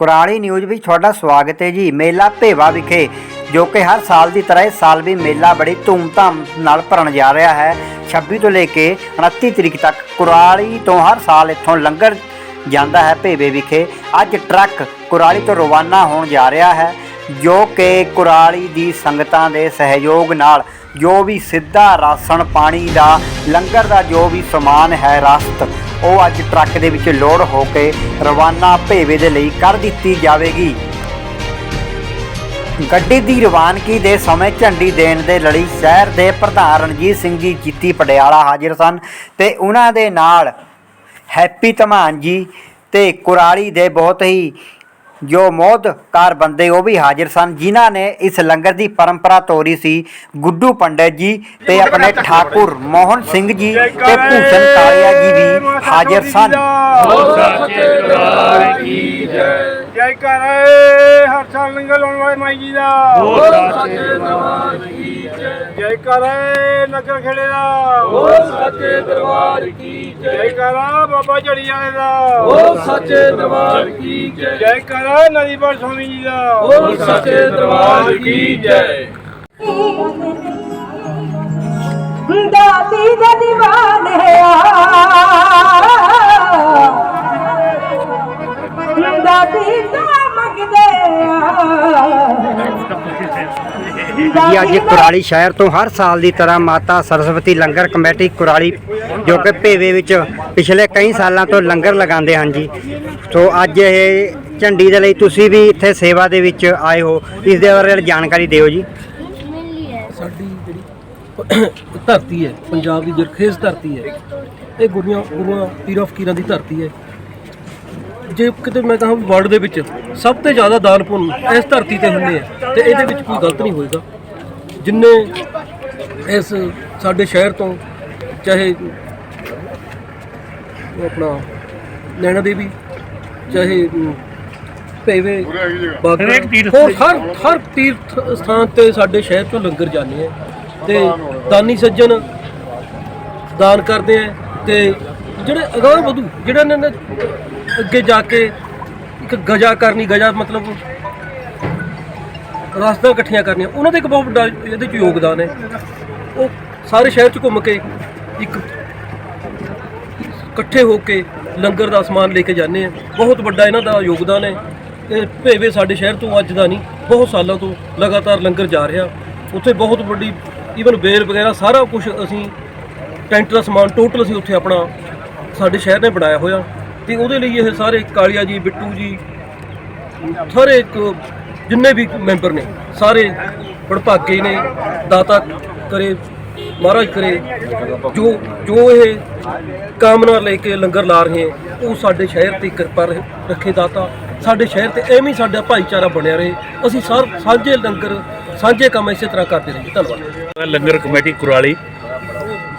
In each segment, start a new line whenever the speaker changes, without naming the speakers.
Kurali news ਵਿੱਚ ਤੁਹਾਡਾ ਸਵਾਗਤ ਹੈ ਜੀ। ਮੇਲਾ ਭੇਵਾ ਵਿਖੇ, ਜੋ ਕਿ ਹਰ ਸਾਲ ਦੀ ਤਰ੍ਹਾਂ ਇਸ ਸਾਲ ਵੀ ਮੇਲਾ ਬੜੀ ਧੂਮਧਾਮ ਨਾਲ ਭਰਨ ਜਾ ਰਿਹਾ ਹੈ। 26 ਤੋਂ ਲੈ ਕੇ 29 ਤਰੀਕ ਤੱਕ ਕੁਰਾਲੀ ਤੋਂ ਹਰ ਸਾਲ ਇੱਥੋਂ ਲੰਗਰ ਜਾਂਦਾ ਹੈ ਭੇਵੇ ਵਿਖੇ। ਅੱਜ ਟਰੱਕ ਕੁਰਾਲੀ ਤੋਂ ਰਵਾਨਾ ਹੋਣ ਜਾ ਰਿਹਾ ਹੈ, ਜੋ ਕਿ ਕੁਰਾਲੀ ਦੀ ਸੰਗਤਾਂ ਦੇ ਸਹਿਯੋਗ ਨਾਲ ਜੋ ਵੀ ਸਿੱਧਾ ਰਾਸ਼ਨ ਪਾਣੀ ਦਾ, ਲੰਗਰ ਦਾ ਜੋ ਵੀ ਸਮਾਨ ਹੈ, ਰਸਤ ਉਹ ਅੱਜ ਟਰੱਕ ਦੇ ਵਿੱਚ ਲੋਡ ਹੋ ਕੇ ਰਵਾਨਾ ਭੇਵੇ ਦੇ ਲਈ ਕਰ ਦਿੱਤੀ ਜਾਵੇਗੀ। ਗੱਡੀ ਦੀ ਰਵਾਨਗੀ ਦੇ ਸਮੇਂ ਝੰਡੀ ਦੇਣ ਦੇ ਲਈ ਸ਼ਹਿਰ ਦੇ ਪ੍ਰਧਾਨ ਰਣਜੀਤ ਸਿੰਘ ਜੀ ਜੀਤੀ ਪਟਿਆਲਾ ਹਾਜ਼ਰ ਸਨ ਤੇ ਉਹਨਾਂ ਦੇ ਨਾਲ ਹੈਪੀ ਧਮਾਨ ਜੀ ਤੇ ਕੁਰਾਲੀ ਦੇ ਬਹੁਤ ਹੀ ਜੋ ਮੋਦਕਾਰ ਬੰਦੇ ਉਹ ਵੀ ਹਾਜ਼ਰ ਸਨ ਜਿਨ੍ਹਾਂ ਨੇ ਇਸ ਲੰਗਰ ਦੀ ਪਰੰਪਰਾ ਤੋਰੀ ਸੀ। ਗੁੱਡੂ ਪੰਡਤ ਜੀ ਤੇ ਆਪਣੇ ਠਾਕੁਰ ਮੋਹਨ ਸਿੰਘ ਜੀ ਤੇ ਭੂਸ਼ਣ ਕਾਲੀਆ ਜੀ ਵੀ ਹਾਜ਼ਰ ਸਨ।
ਜੈ ਕਰ ਹਰ ਸਾਲ ਲੰਗਰ ਲਾਉਣ ਵਾਲੇ ਮਾਈ ਜੀ ਦਾ। ਜੈ ਕਰ ਨਗਰ ਖੇੜੇ ਦਾ।
ਓ ਸੱਚੇ ਦਰਬਾਰ ਕੀ ਜੈ।
ਜੈ ਕਰ ਬਾਬਾ ਝੜੀ ਵਾਲੇ ਦਾ।
ਓ ਸੱਚੇ ਦਰਬਾਰ ਕੀ ਜੈ।
ਜੈ ਕਰ ਨਦੀਪੁਰ ਸਵਾਮੀ ਜੀ ਦਾ।
ਓ ਸੱਚੇ ਦਰਬਾਰ ਕੀ ਜੈ।
ਦਾਤੀ ਦੇ ਦੀਵਾਨੇ ਆ
ਅੱਜ ਕੁਰਾਲੀ ਸ਼ਹਿਰ ਤੋਂ ਹਰ ਸਾਲ ਦੀ ਤਰ੍ਹਾਂ ਮਾਤਾ ਸਰਸਵਤੀ ਲੰਗਰ ਕਮੇਟੀ ਕੁਰਾਲੀ, ਜੋ ਕਿ ਭੇਵੇ ਵਿੱਚ ਪਿਛਲੇ ਕਈ ਸਾਲਾਂ ਤੋਂ ਲੰਗਰ ਲਗਾਉਂਦੇ ਹਨ ਜੀ। ਸੋ ਅੱਜ ਇਹ ਝੰਡੀ ਦੇ ਲਈ ਤੁਸੀਂ ਵੀ ਇੱਥੇ ਸੇਵਾ ਦੇ ਵਿੱਚ ਆਏ ਹੋ। ਇਸ ਦੇ ਬਾਰੇ ਜਾਣਕਾਰੀ ਦਿਓ ਜੀ।
ਸਾਡੀ ਜਿਹੜੀ ਧਰਤੀ ਹੈ, ਪੰਜਾਬ ਦੀ ਜਰਖੇਜ਼ ਧਰਤੀ ਹੈ, ਇਹ ਗੁਰੂਆਂ ਗੁਰੂਆਂ, ਪੀਰਾਂ, ਫਕੀਰਾਂ ਦੀ ਧਰਤੀ ਹੈ। ਜੇ ਕਿਤੇ ਮੈਂ ਕਹਾਂ ਵਰਲਡ ਦੇ ਵਿੱਚ ਸਭ ਤੋਂ ਜ਼ਿਆਦਾ ਦਾਨ ਪੁੰਨ ਇਸ ਧਰਤੀ ਤੇ ਹੁੰਦੇ ਆ ਤੇ ਇਹਦੇ ਵਿੱਚ ਕੋਈ ਗਲਤ ਨਹੀਂ ਹੋਏਗਾ। ਜਿੰਨੇ ਇਸ ਸਾਡੇ ਸ਼ਹਿਰ ਤੋਂ ਚਾਹੇ ਉਹ ਆਪਣਾ ਨੈਣਾ ਦੇਵੀ ਚਾਹੇ ਭੇਵੇ ਬਾਗੜਾ ਹੋਰ ਹਰ ਹਰ ਤੀਰਥ ਸਥਾਨ ਤੇ ਸਾਡੇ ਸ਼ਹਿਰ ਤੋਂ ਲੰਗਰ ਜਾਂਦੇ ਆ। ਤੇ ਦਾਨੀ ਸੱਜਣ ਦਾਨ ਕਰਦੇ ਆ ਤੇ ਜਿਹੜੇ ਅਗਾਂਹ ਵਧੂ ਜਿਹੜਾ ਨੇ ਅੱਗੇ ਜਾ ਕੇ ਇੱਕ ਗਜਾ ਕਰਨੀ, ਗਜਾ ਮਤਲਬ ਰਸਤਾ ਇਕੱਠੀਆਂ ਕਰਨੀਆਂ। ਉਹਨਾਂ ਦਾ ਇੱਕ ਬਹੁਤ ਵੱਡਾ ਇਹਦੇ ਚ ਯੋਗਦਾਨ ਹੈ। ਉਹ ਸਾਰੇ ਸ਼ਹਿਰ ਚ ਘੁੰਮ ਕੇ ਇੱਕ ਇਕੱਠੇ ਹੋ ਕੇ ਲੰਗਰ ਦਾ ਸਮਾਨ ਲੈ ਕੇ ਜਾਂਦੇ ਆ। ਬਹੁਤ ਵੱਡਾ ਇਹਨਾਂ ਦਾ ਯੋਗਦਾਨ ਹੈ। ਇਹ ਭੇਵੇ ਸਾਡੇ ਸ਼ਹਿਰ ਤੋਂ ਅੱਜ ਦਾ ਨਹੀਂ, ਬਹੁਤ ਸਾਲਾਂ ਤੋਂ ਲਗਾਤਾਰ ਲੰਗਰ ਜਾ ਰਿਹਾ। ਉੱਥੇ ਬਹੁਤ ਵੱਡੀ ਈਵਨ ਬੇਲ ਵਗੈਰਾ ਸਾਰਾ ਕੁਝ ਅਸੀਂ ਟੈਂਟ ਦਾ ਸਮਾਨ ਟੋਟਲ ਅਸੀਂ ਉੱਥੇ ਆਪਣਾ ਸਾਡੇ ਸ਼ਹਿਰ ਨੇ ਬਣਾਇਆ ਹੋਇਆ। ਤੇ ਉਹਦੇ ਲਈ ਇਹ ਸਾਰੇ ਕਾਲੀਆ ਜੀ, ਬਿੱਟੂ ਜੀ, ਸਾਰੇ ਇੱਕ ਜਿੰਨੇ ਵੀ ਮੈਂਬਰ ਨੇ, ਸਾਰੇ ਵਡਭਾਗੇ ਨੇ, ਦਾਤਾ ਕਰੇ, ਮਹਾਰਾਜ ਕਰੇ, ਜੋ ਜੋ ਇਹ ਕਾਮਨਾ ਲੈ ਕੇ ਲੰਗਰ ਲਾ ਰਹੇ ਉਹ ਸਾਡੇ ਸ਼ਹਿਰ ਤੇ ਕਿਰਪਾ ਰਹੇ- ਰੱਖੇ ਦਾਤਾ। ਸਾਡੇ ਸ਼ਹਿਰ ਤੇ ਐਵੇਂ ਸਾਡਾ ਭਾਈਚਾਰਾ ਬਣਿਆ ਰਹੇ। ਅਸੀਂ ਸਾਰ, ਸਾਂਝੇ ਲੰਗਰ, ਸਾਂਝੇ ਕੰਮ ਇਸੇ ਤਰ੍ਹਾਂ ਕਰਦੇ ਰਹੀਏ। ਧੰਨਵਾਦ।
ਲੰਗਰ ਕਮੇਟੀ ਕੁਰਾਲੀ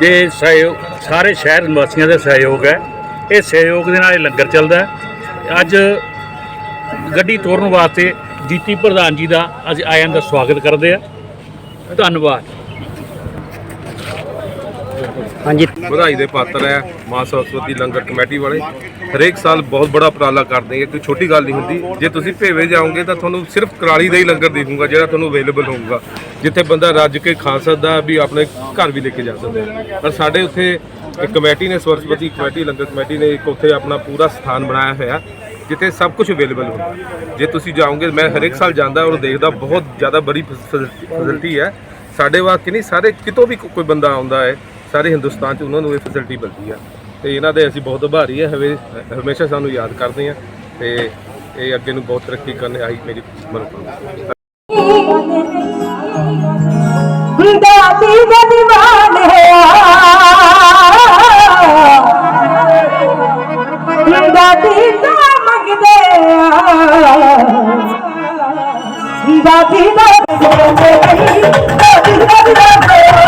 ਦੇ ਸਹਿਯੋਗ ਸਾਰੇ ਸ਼ਹਿਰ ਨਿਵਾਸੀਆਂ ਦੇ ਸਹਿਯੋਗ ਹੈ। ਇਹ ਸਹਿਯੋਗ ਦੇ ਨਾਲ ਇਹ ਲੰਗਰ ਚੱਲਦਾ ਹੈ। ਅੱਜ ਗੱਡੀ ਤੋਰਨ ਵਾਸਤੇ ਜੀਤੀ ਪ੍ਰਧਾਨ ਜੀ ਦਾ ਅੱਜ ਆਇਆਂ ਦਾ ਸਵਾਗਤ ਕਰਦੇ ਆ। ਧੰਨਵਾਦ।
ਹਾਂਜੀ।
ਵਧਾਈ ਦੇ ਪਾਤਰ ਹੈ ਮਾਂ ਸਰਸਵਤੀ ਲੰਗਰ ਕਮੇਟੀ ਵਾਲੇ। ਹਰੇਕ ਸਾਲ ਬਹੁਤ ਬੜਾ ਉਪਰਾਲਾ ਕਰਦੇ ਹੈ ਕੋਈ ਛੋਟੀ ਗੱਲ ਨਹੀਂ ਹੁੰਦੀ। ਜੇ ਤੁਸੀਂ ਭੇਵੇ ਜਾਓਗੇ ਤਾਂ ਤੁਹਾਨੂੰ ਸਿਰਫ ਕਰਾਲੀ ਦਾ ਹੀ ਲੰਗਰ ਦਿਖੂਗਾ, ਜਿਹੜਾ ਤੁਹਾਨੂੰ ਅਵੇਲੇਬਲ ਹੋਊਗਾ। ਜਿੱਥੇ ਬੰਦਾ ਰੱਜ ਕੇ ਖਾ ਸਕਦਾ, ਵੀ ਆਪਣੇ ਘਰ ਵੀ ਲੈ ਕੇ ਜਾ ਸਕਦਾ ਪਰ ਸਾਡੇ ਉੱਥੇ ਇੱਕ ਕਮੇਟੀ ਨੇ, ਸਰਸਵਤੀ ਕਮੇਟੀ, ਲੰਗਰ ਕਮੇਟੀ ਨੇ ਇੱਕ ਉੱਥੇ ਆਪਣਾ ਪੂਰਾ ਸਥਾਨ ਬਣਾਇਆ ਹੋਇਆ, ਜਿੱਥੇ ਸਭ ਕੁਝ ਅਵੇਲੇਬਲ ਹੁੰਦਾ ਜੇ ਤੁਸੀਂ ਜਾਓਗੇ, ਮੈਂ ਹਰੇਕ ਸਾਲ ਜਾਂਦਾ ਔਰ ਦੇਖਦਾ, ਬਹੁਤ ਜ਼ਿਆਦਾ ਬੜੀ ਫੈਸਿਲਿਟੀ ਹੈ। ਸਾਡੇ ਵਾਸਤੇ ਨਹੀਂ, ਸਾਰੇ ਕਿਤੋਂ ਵੀ ਕੋਈ ਬੰਦਾ ਆਉਂਦਾ ਹੈ ਸਾਰੇ ਹਿੰਦੁਸਤਾਨ 'ਚ ਉਹਨਾਂ ਨੂੰ ਇਹ ਫੈਸਿਲਿਟੀ ਮਿਲਦੀ ਆ। ਤੇ ਇਹਨਾਂ ਦੇ ਅਸੀਂ ਬਹੁਤ ਆਭਾਰੀ ਹੈ ਹਵੇ, ਹਮੇਸ਼ਾ ਸਾਨੂੰ ਯਾਦ ਕਰਦੇ ਆ ਤੇ ਇਹ ਅੱਗੇ ਨੂੰ ਬਹੁਤ ਤਰੱਕੀ ਕਰਨ ਆਈ ਮੇਰੀ ਮਨੋਕਾਮਨਾ
ਦਾਤੀ ਦੇ ਦੀਵਾਨੇ ਆ ਦਾਤੀ ਦਾ ਮੰਗਦੇ ਆ। ਦਾਤੀ ਦਾ ਮੰਗਦੇ ਦਾਤੀ ਦਾ ਦੀਵਾਨੇ